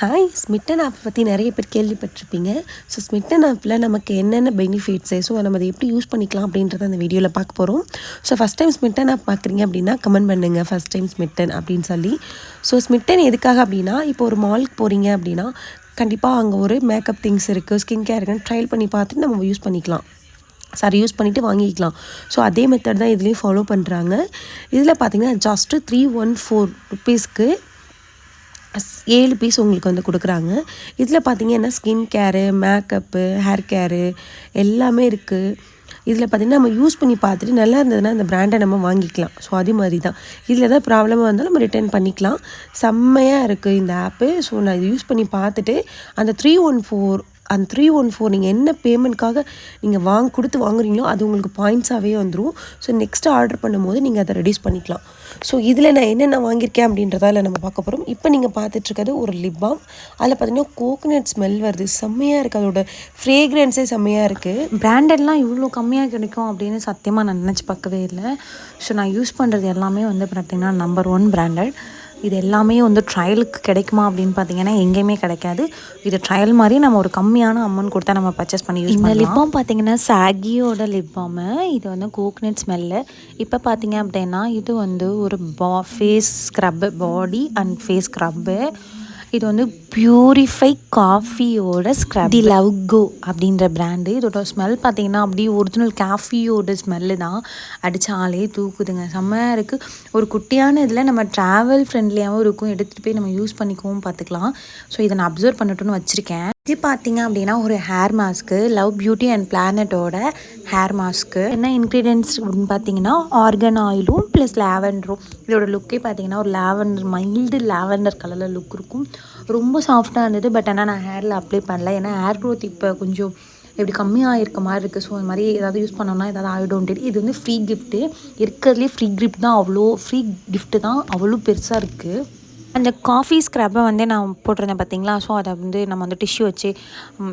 Hi ஸ்மிட்டன் app பற்றி நிறைய பேர் கேள்விப்பட்டிருப்பீங்க. ஸோ ஸ்மிட்டன் ஆப்பில் நமக்கு என்னென்ன பெனிஃபிட்ஸு ஸோ நம்ம அதை எப்படி யூஸ் பண்ணிக்கலாம் அப்படின்றத அந்த வீடியோவில் பார்க்க போகிறோம் so first time Smytten app பார்க்குறீங்க அப்படின்னா கமெண்ட் பண்ணுங்கள் ஃபஸ்ட் டைம் ஸ்மிட்டன் அப்படின்னு சொல்லி. ஸோ ஸ்மிட்டன் எதுக்காக அப்படின்னா இப்போ ஒரு மாலுக்கு போகிறீங்க அப்படின்னா கண்டிப்பாக அங்கே ஒரு மேக்கப் திங்ஸ் இருக்குது ஸ்கின் கேர் இருக்குன்னு ட்ரையல் பண்ணி பார்த்துட்டு நம்ம யூஸ் பண்ணிக்கலாம். சாரி யூஸ் பண்ணிவிட்டு வாங்கிக்கலாம். ஸோ அதே மெத்தட் தான் இதுலேயும் ஃபாலோ பண்ணுறாங்க இதில் பார்த்தீங்கன்னா ஜஸ்ட்டு த்ரீ ஒன் ஃபோர் ருப்பீஸ்க்கு ஏழு பீஸ் உங்களுக்கு வந்து கொடுக்குறாங்க. இதில் பார்த்தீங்கன்னா skin care makeup hair care எல்லாமே இருக்குது இதில் பார்த்தீங்கன்னா நம்ம யூஸ் பண்ணி பார்த்துட்டு நல்லா இருந்ததுன்னா அந்த பிராண்டை நம்ம வாங்கிக்கலாம். ஸோ அதே மாதிரி தான் இதில் ஏதாவது ப்ராப்ளமாக இருந்தாலும் நம்ம ரிட்டர்ன் பண்ணிக்கலாம். செம்மையாக இருக்குது இந்த ஆப்பு ஸோ நான் இது யூஸ் பண்ணி பார்த்துட்டு அந்த த்ரீ ஒன் ஃபோர் அந்த த்ரீ ஒன் ஃபோர் நீங்கள் என்ன பேமெண்ட்காக நீங்கள் வாங்க கொடுத்து வாங்குறீங்களோ அது உங்களுக்கு பாயிண்ட்ஸாகவே வந்துடும் ஸோ நெக்ஸ்ட்டு ஆர்டர் பண்ணும்போது நீங்கள் அதை ரெடியூஸ் பண்ணிக்கலாம். ஸோ இதில் நான் என்னென்ன வாங்கியிருக்கேன் அப்படின்றதால நம்ம பார்க்க போகிறோம் இப்போ நீங்கள் பார்த்துட்ருக்கிறது ஒரு லிப் பாம் அதில் பார்த்தீங்கன்னா கோகோனட் ஸ்மெல் வருது. செம்மையாக இருக்குது அதோட ஃப்ரேக்ரன்ஸே செம்மையாக இருக்குது பிராண்டட்லாம் இவ்வளோ கம்மியாக கிடைக்கும் அப்படின்னு சத்தியமாக நான் நினச்சி பார்க்கவே இல்லை. ஸோ நான் யூஸ் பண்ணுறது எல்லாமே வந்து பார்த்திங்கன்னா நம்பர் ஒன் பிராண்டட் இது எல்லாமே வந்து ட்ரையலுக்கு கிடைக்குமா அப்படின்னு பார்த்தீங்கன்னா எங்கேயுமே கிடைக்காது. இது ட்ரையல் மாதிரி நம்ம ஒரு கம்மியான அமௌண்ட் கொடுத்தா நம்ம பர்ச்சேஸ் பண்ணி யூஸ் இந்த லிப் பாம் பார்த்தீங்கன்னா சாகியோட லிப் பாமு இது வந்து கோகனட் ஸ்மெல்லு இப்போ பார்த்தீங்க அப்படின்னா இது வந்து ஒரு பா face scrub body and face scrub இது வந்து பியூரிஃபை காஃபியோட ஸ்க்ரப் தி லவ் கோ அப்படின்ற பிராண்டு இதோட ஸ்மெல் பார்த்தீங்கன்னா அப்படியே ஒரிஜினல் காஃபியோட ஸ்மெல்லு தான். அடித்தாலே தூக்குதுங்க. செம்மையாக இருக்குது ஒரு குட்டியான இதில் நம்ம ட்ராவல் ஃப்ரெண்ட்லியாகவும் இருக்கும். எடுத்துகிட்டு போய் நம்ம யூஸ் பண்ணிக்கவும் பார்த்துக்கலாம். ஸோ இதை நான் அப்சர்வ் பண்ணட்டும்னு வச்சுருக்கேன். இது பார்த்தீங்க அப்படின்னா ஒரு hair mask love beauty and பிளானட்டோட hair mask என்ன இன்க்ரீடியன்ஸ் அப்படின்னு பார்த்தீங்கன்னா ஆர்கன் ஆயிலும் ப்ளஸ் லாவெண்டரும் இதோட லுக்கே பார்த்தீங்கன்னா ஒரு லாவெண்டர் மைல்டு லாவெண்டர் கலரில் லுக் இருக்கும். ரொம்ப சாஃப்டாக இருந்தது பட் ஆனால் நான் ஹேரில் அப்ளை பண்ணல. ஏன்னா ஹேர் க்ரோத் இப்போ கொஞ்சம் இப்படி கம்மியாக இருக்க மாதிரி இருக்குது ஸோ இந்த மாதிரி ஏதாவது யூஸ் பண்ணோம்னா ஏதாவது ஆகிடும் இது வந்து ஃப்ரீ கிஃப்ட்டு இருக்கிறதுலே ஃப்ரீ கிஃப்ட் தான் அவ்வளோ ஃப்ரீ கிஃப்ட்டு தான் அவ்வளோ பெருசாக இருக்குது அந்த காஃபி ஸ்க்ரப்பை வந்து நான் போட்டிருந்தேன் பார்த்தீங்களா ஸோ அதை வந்து நம்ம வந்து டிஷ்யூ வச்சு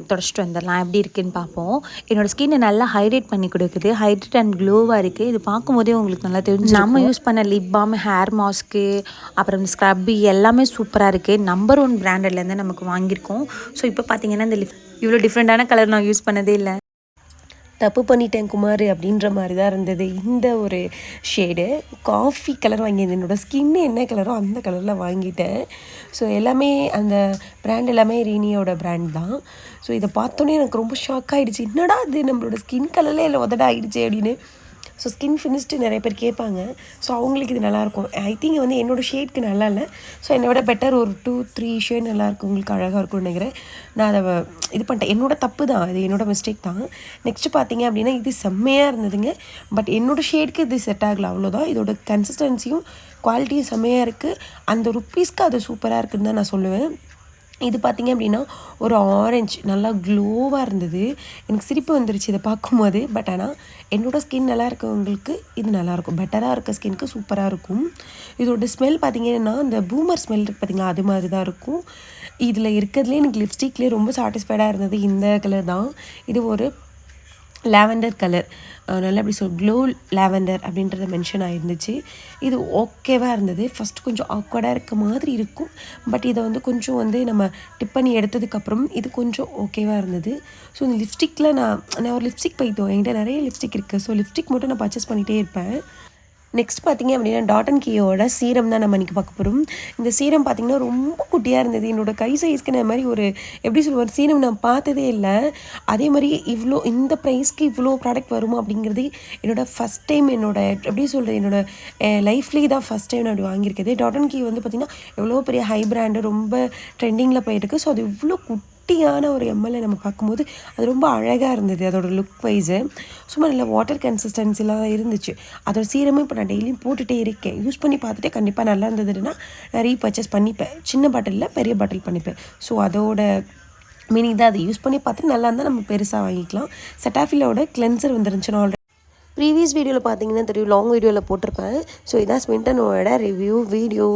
தொடச்சிட்டு வந்துடலாம். எப்படி இருக்குன்னு பார்ப்போம். என்னோடய ஸ்கின்னை நல்லா ஹைட்ரேட் பண்ணி கொடுக்குது. ஹைட்ரேட் அண்ட் க்ளோவாக இருக்குது இது பார்க்கும்போதே உங்களுக்கு நல்லா தெரிஞ்சு நம்ம யூஸ் பண்ண லிப் பாம் ஹேர் மாஸ்க்கு அப்புறம் ஸ்க்ரப்பு எல்லாமே சூப்பராக இருக்குது நம்பர் ஒன் பிராண்டட்லேருந்து நமக்கு வாங்கியிருக்கோம். ஸோ இப்போ பார்த்தீங்கன்னா இந்த லிப் இவ்வளோ டிஃப்ரெண்ட்டான கலர் நான் யூஸ் பண்ணதே இல்லை. தப்பு பண்ணிட்டேன் குமார் அப்படின்ற மாதிரி தான் இருந்தது. இந்த ஒரு ஷேடு காஃபி கலர் வாங்கியிருந்தேன். என்னோடய ஸ்கின்னு என்ன கலரோ அந்த கலரில் வாங்கிட்டேன். ஸோ எல்லாமே அந்த ப்ராண்ட் எல்லாமே ரீனியோட ப்ராண்ட் தான். ஸோ இதை பார்த்தோன்னே எனக்கு ரொம்ப ஷாக் ஆகிடுச்சு என்னடா இது? நம்மளோட ஸ்கின் கலரில் இல்லை உதட ஆகிடுச்சு அப்படின்னு. ஸோ ஸ்கின் ஃபினிஷ்டு நிறைய பேர் கேட்பாங்க. ஸோ அவங்களுக்கு இது நல்லாயிருக்கும். ஐ திங்க் வந்து என்னோடய ஷேட்க்கு நல்லா இல்லை ஸோ என்னை விட பெட்டர் ஒரு டூ த்ரீ ஷேட் நல்லாயிருக்கும் உங்களுக்கு அழகாக இருக்கும்னு நினைக்கிறேன். நான் அதை இது பண்ணிட்டேன். என்னோடய தப்பு தான். இது என்னோடய மிஸ்டேக் தான். நெக்ஸ்ட் பார்த்தீங்க அப்படின்னா இது செம்மையாக இருந்ததுங்க. பட் என்னோடய ஷேட்க்கு இது செட் ஆகலை. அவ்வளோதான் இதோட கன்சிஸ்டன்சியும் குவாலிட்டியும் செம்மையாக இருக்குது அந்த ருப்பீஸ்க்கு அது சூப்பராக இருக்குதுன்னு தான் நான் சொல்லுவேன். இது பார்த்தீங்க அப்படின்னா ஒரு ஆரஞ்சு நல்லா க்ளோவாக இருந்தது. எனக்கு சிரிப்பு வந்துருச்சு இதை பார்க்கும்போது. பட் ஆனால் என்னோட ஸ்கின் நல்லா இருக்கவங்களுக்கு இது நல்லாயிருக்கும் பெட்டராக இருக்க ஸ்கின்க்கு சூப்பராக இருக்கும். இதோட ஸ்மெல் பார்த்தீங்கன்னா இந்த பூமர் ஸ்மெல் இருக்குது பார்த்திங்களா அது மாதிரி தான் இருக்கும். இதில் இருக்கிறதுலே எனக்கு லிப்ஸ்டிக்லேயே ரொம்ப சாட்டிஸ்ஃபைடாக இருந்தது இந்த கலர் தான். இது ஒரு லாவெண்டர் கலர் நல்லா எப்படி சொல் க்ளோ லாவெண்டர் அப்படின்றத மென்ஷன் ஆகிருந்துச்சு இது ஓகேவாக இருந்தது. ஃபஸ்ட் கொஞ்சம் ஆக்வர்டாக இருக்க மாதிரி இருக்கும். பட் இதை வந்து கொஞ்சம் வந்து நம்ம டிப் பண்ணி எடுத்ததுக்கப்புறம் இது கொஞ்சம் ஓகேவாக இருந்தது. ஸோ இந்த லிப்ஸ்டிக்கில் நான் நான் ஒரு லிப்ஸ்டிக் பைத்தோம். என்கிட்ட நிறைய லிப்ஸ்டிக் இருக்குது ஸோ லிப்ஸ்டிக் மட்டும் நான் பர்ச்சேஸ் பண்ணிகிட்டே இருப்பேன். நெக்ஸ்ட் பார்த்தீங்க அப்படின்னா டாட் அண்ட் கீயோட சீரம் தான் நம்ம இன்றைக்கி பார்க்க போகிறோம் இந்த சீரம் பார்த்திங்கன்னா ரொம்ப குட்டியாக இருந்தது. என்னோடய கை சைஸ்க்கு நான் மாதிரி ஒரு எப்படி சொல்லுவார் சீரம் நான் பார்த்ததே இல்லை. அதே மாதிரி இவ்வளோ இந்த ப்ரைஸ்க்கு இவ்வளோ ப்ராடக்ட் வருமா அப்படிங்கிறது என்னோடய ஃபஸ்ட் டைம் என்னோட எப்படி சொல்கிறது என்னோட லைஃப்லேயே தான் ஃபஸ்ட் டைம் நான் அப்படி வாங்கியிருக்கிறது டாட் அண்ட் கீ வந்து பார்த்திங்கன்னா எவ்வளோ பெரிய ஹை பிராண்டு ரொம்ப ட்ரெண்டிங்கில் போயிட்டுருக்கு. ஸோ அது இவ்வளோ குட்டியான ஒரு எம்எல்ஏ நம்ம பார்க்கும்போது அது ரொம்ப அழகாக இருந்தது அதோட லுக் வைஸு சும்மா நல்ல வாட்டர் கன்சிஸ்டன்சிலாம் இருந்துச்சு. அதோட சீரமும் இப்போ நான் டெய்லியும் போட்டுகிட்டே இருக்கேன். யூஸ் பண்ணி பார்த்துட்டு கண்டிப்பாக நல்லா இருந்ததுன்னா நான் ரீபர்ச்சேஸ் பண்ணிப்பேன். சின்ன பாட்டிலில் பெரிய பாட்டில் பண்ணிப்பேன். ஸோ அதோட மீனிங் தான் அதை. யூஸ் பண்ணி பார்த்துட்டு நல்லா இருந்தால் நம்ம பெருசாக வாங்கிக்கலாம். செட்டாஃபிலோட கிளென்சர் வந்துருந்துச்சு நான் ப்ரீவியஸ் வீடியோவில் பார்த்தீங்கன்னா தெரியும். லாங் வீடியோவில் போட்டிருப்பேன். ஸோ இதான் ஸ்மிண்டனோட ரிவ்யூ வீடியோ